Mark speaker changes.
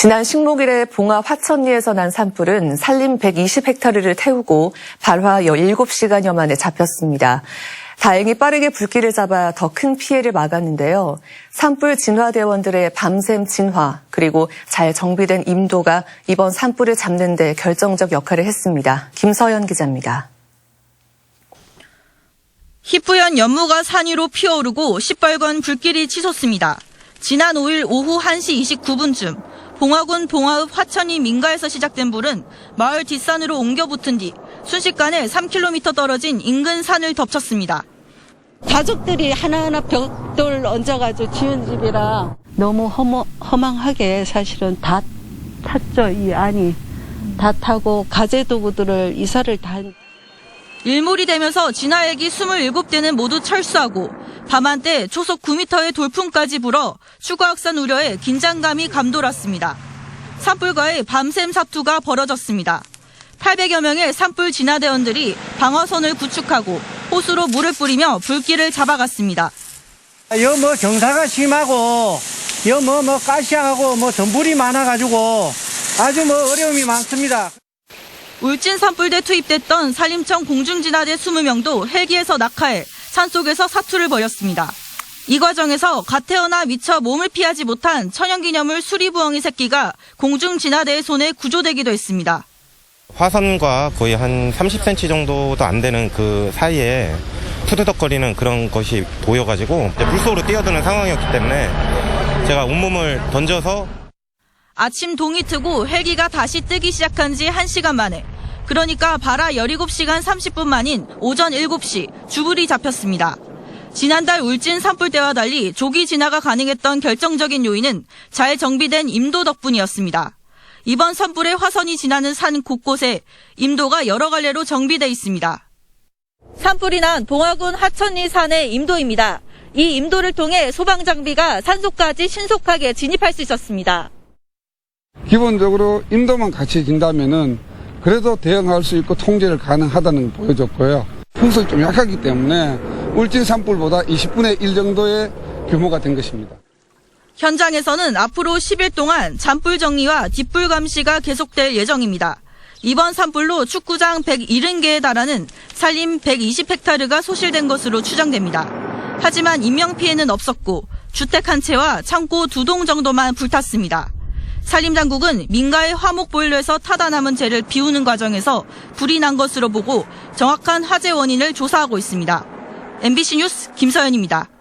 Speaker 1: 지난 식목일에 봉화 화천리에서 난 산불은 산림 120헥타르를 태우고 발화 17시간여 만에 잡혔습니다. 다행히 빠르게 불길을 잡아 더 큰 피해를 막았는데요. 산불 진화대원들의 밤샘 진화 그리고 잘 정비된 임도가 이번 산불을 잡는 데 결정적 역할을 했습니다. 김서연 기자입니다.
Speaker 2: 희뿌연 연무가 산 위로 피어오르고 시뻘건 불길이 치솟습니다. 지난 5일 오후 1시 29분쯤 봉화군 봉화읍 화천리 민가에서 시작된 불은 마을 뒷산으로 옮겨 붙은 뒤 순식간에 3km 떨어진 인근 산을 덮쳤습니다.
Speaker 3: 가족들이 하나하나 벽돌 얹어가지고 지은 집이라 너무 허머, 허망하게 사실은 다 탔죠, 이 안이. 다 타고 가재 도구들을 이사를 다 한-
Speaker 2: 일몰이 되면서 진화액이 27대는 모두 철수하고 밤한때 초속 9m의 돌풍까지 불어 추가 확산 우려에 긴장감이 감돌았습니다. 산불과의 밤샘 사투가 벌어졌습니다. 800여 명의 산불 진화대원들이 방어선을 구축하고 호수로 물을 뿌리며 불길을 잡아갔습니다.
Speaker 4: 여뭐 경사가 심하고 여뭐뭐 가시하고 뭐 덤불이 많아가지고 아주 뭐 어려움이 많습니다.
Speaker 2: 울진 산불대 투입됐던 산림청 공중진화대 20명도 헬기에서 낙하해 산속에서 사투를 벌였습니다. 이 과정에서 갓 태어나 미처 몸을 피하지 못한 천연기념물 수리부엉이 새끼가 공중 진화대의 손에 구조되기도 했습니다.
Speaker 5: 화선과 거의 한 30cm 정도도 안 되는 그 사이에 푸드덕거리는 그런 것이 보여가지고 이제 물속으로 뛰어드는 상황이었기 때문에 제가 온몸을 던져서
Speaker 2: 아침 동이 트고 헬기가 다시 뜨기 시작한 지 1시간 만에 그러니까 발화 17시간 30분 만인 오전 7시 주불이 잡혔습니다. 지난달 울진 산불 때와 달리 조기 진화가 가능했던 결정적인 요인은 잘 정비된 임도 덕분이었습니다. 이번 산불에 화선이 지나는 산 곳곳에 임도가 여러 갈래로 정비돼 있습니다. 산불이 난 봉화군 하천리 산의 임도입니다. 이 임도를 통해 소방 장비가 산속까지 신속하게 진입할 수 있었습니다.
Speaker 6: 기본적으로 인도만 갖춰진다면은 그래도 대응할 수 있고 통제를 가능하다는 걸 보여줬고요. 풍속이 좀 약하기 때문에 울진 산불보다 20분의 1 정도의 규모가 된 것입니다.
Speaker 2: 현장에서는 앞으로 10일 동안 잔불 정리와 뒷불 감시가 계속될 예정입니다. 이번 산불로 축구장 170개에 달하는 산림 120헥타르가 소실된 것으로 추정됩니다. 하지만 인명피해는 없었고 주택 한 채와 창고 두 동 정도만 불탔습니다. 산림당국은 민가의 화목 보일러에서 타다 남은 재를 비우는 과정에서 불이 난 것으로 보고 정확한 화재 원인을 조사하고 있습니다. MBC 뉴스 김서연입니다.